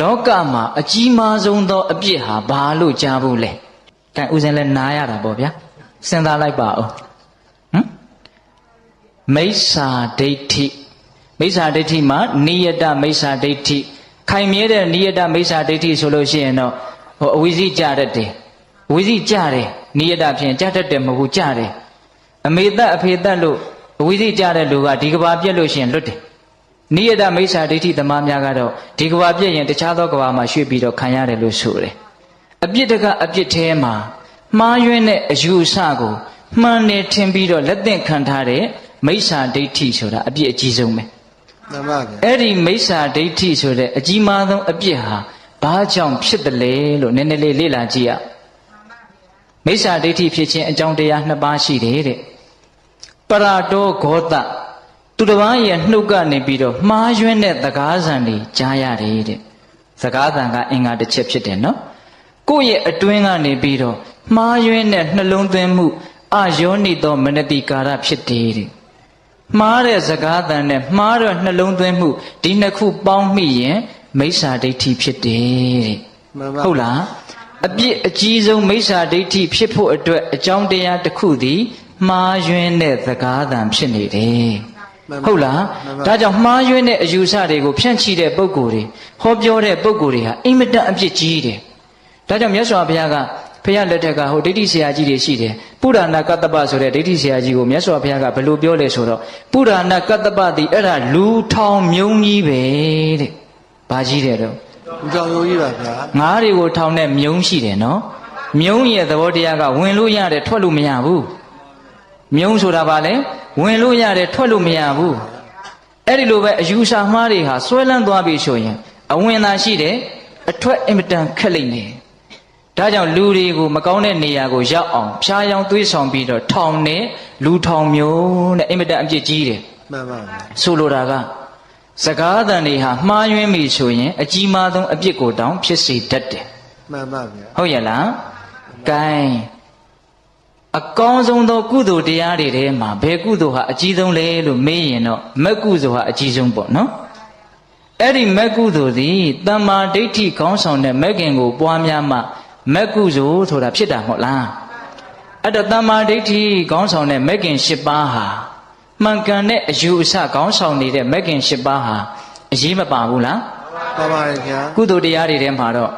လောကမှာအကြီးမားဆုံးသောအပြစ်ဟာဘာလို့ကြားဘူးလဲ။ကဲဥစဉ်လဲနားရတာပေါ့ဗျာ။စဉ်းစားလိုက်ပါဦး။ဟမ်မိစ္ဆာဒိဋ္ဌိမိစ္ဆာဒိဋ္ဌိမှာနိယတမိစ္ဆာဒိဋ္ဌိခိုင်မြဲတဲ့နိယတမိစ္ဆာဒိဋ္ဌိဆိုလို့ရှိရင်တော့ဟိုအဝိဇ္ဇိကြတတ်တယ်။အဝိဇ္ဇိကြတယ်နိယတဖြင့်ကြတတ်တယ်မဟုတ်ဘူးကြတယ်။အမေသက်အဖေသက်လို့အဝိဇ္ဇိကြတဲ့လူကဒီကဘာပြက်လို့ရှိရင်လွတ်တယ်။ နိယတမိစ္ဆာဒိဋ္ဌိသမားများကတော့ဒီကဘာပြက်ရင်တခြားသောကဘာမှာရွှေ့ပြီးတော့ခံရတယ်လို့ဆိုတယ်။အပြစ်တကအပြစ်ထဲမှာမှားယွင်းတဲ့အယူအဆကိုမှန်တယ်ထင်ပြီးတော့လက်သင့်ခံထားတဲ့မိစ္ဆာဒိဋ္ဌိဆိုတာအပြစ်အကြီးဆုံးပဲ။မှန်ပါဗျာအဲ့ဒီမိစ္ဆာဒိဋ္ဌိဆိုတဲ့အကြီးမားဆုံးအပြစ်ဟာဘာကြောင့်ဖြစ်တယ်လဲလို့နည်းနည်းလေးလေ့လာကြည့်ရမိစ္ဆာဒိဋ္ဌိဖြစ်ခြင်းအကြောင်းတရားနှစ်ပါးရှိတယ်တဲ့ပရတောဂောတသူ တစ်ပါးရဲ့နှုတ်ကနေပြီးတော့မှားယွင်းတဲ့သကားဆံတွေကြားရတယ်တဲ့သကားဆံကအင်္ဂါတစ်ချက်ဖြစ်တယ်နော်ကိုယ့်ရဲ့အတွင်းကနေပြီးတော့မှားယွင်းတဲ့နှလုံးသွင်းမှုအယောနိသောမနတိကာရဖြစ်တယ်တဲ့မှားတဲ့စကားတန်နဲ့မှားတဲ့နှလုံးသွင်းမှုဒီနှစ်ခုပေါင်းမိရင်မိစ္ဆာဒိဋ္ဌိဖြစ်တယ်တဲ့မှန်ပါဟုတ်လားအပြစ်အကြီးဆုံးမိစ္ဆာဒိဋ္ဌိဖြစ်ဖို့အတွက်အကြောင်းတရားတစ်ခုသည်မှားယွင်းတဲ့စကားတန်ဖြစ်နေတယ်မှန်ပါ ဟုတ်လားမှန်ပါဒါကြောင့်မှားယွင်းတဲ့အယူဆတွေကိုဖြန့်ချိတဲ့ပုံကိုယ်တွေဟောပြောတဲ့ပုံကိုယ်တွေဟာအင်မတန်အပြစ်ကြီးတယ်ဒါကြောင့်မြတ်စွာဘုရားကဖခင်လက်ထက်ကဟိုဒိဋ္ဌိဆရာကြီးတွေရှိတယ်ပုရဏကတ္တပဆိုတဲ့ဒိဋ္ဌိဆရာကြီးကိုမြတ်စွာဘုရားကဘယ်လိုပြောလဲဆိုတော့ပုရဏကတ္တပသည်အဲ့ဒါလူထောင်မြုံကြီးပဲတဲ့ဘာကြီးတယ်တော့ဦးကြောင့်ရိုးကြီးပါဗျာငါးတွေကိုထောင်တဲ့မြုံရှိတယ်နော်မြုံရဲ့သဘောတရားကဝင်လို့ရတယ်ထွက်လို့မရဘူးမြုံဆိုတာဘာလဲ ဝင်လို့ရတယ်ထွက်လို့မရဘူးအဲ့ဒီလိုပဲအယူဆမှားတွေဟာဆွဲလန်းသွားပြီဆိုရင် အဝင်သာရှိတယ်အထွက်အင်မတန်ခက်လိမ့်မယ်ဒါကြောင့်လူတွေကိုမကောင်းတဲ့နေရာကိုရောက်အောင်ဖျားယောင်းသွေးဆောင်ပြီးတော့ထောင်နဲ့လူထောင်မျိုးနဲ့အင်မတန်အပြစ်ကြီးတယ်မှန်ပါဗျာဆိုလိုတာကစကားသံတွေဟာမှားယွင်းပြီဆိုရင် အကြီးမားဆုံးအပြစ်ကိုတောင်ဖြစ်စေတတ်တယ်မှန်ပါဗျာဟုတ်ရဲ့လားကဲ အကောင်းဆုံးသောကုသိုလ်တရားတွေထဲမှာဘယ်ကုသိုလ်ဟာအကြီးဆုံးလဲလို့မေးရင်တော့မက်ကုသိုလ်ဟာအကြီးဆုံးပေါ့နော်အဲ့ဒီမက်ကုသိုလ်သည်တမ္မာဒိဋ္ဌိခေါင်းဆောင်တဲ့မက်ခင်ကို ပွားများမှမက်ကုသိုလ်ဆိုတာဖြစ်တာမဟုတ်လားအဲ့တော့တမ္မာဒိဋ္ဌိခေါင်းဆောင်တဲ့မက်ခင်၈ပါးဟာမှန်ကန်တဲ့အယူအဆခေါင်းဆောင်နေတဲ့မက်ခင်၈ပါးဟာအရေးမပါဘူးလားပါပါရဲ့ဗျာကုသိုလ်တရားတွေထဲမှာတော့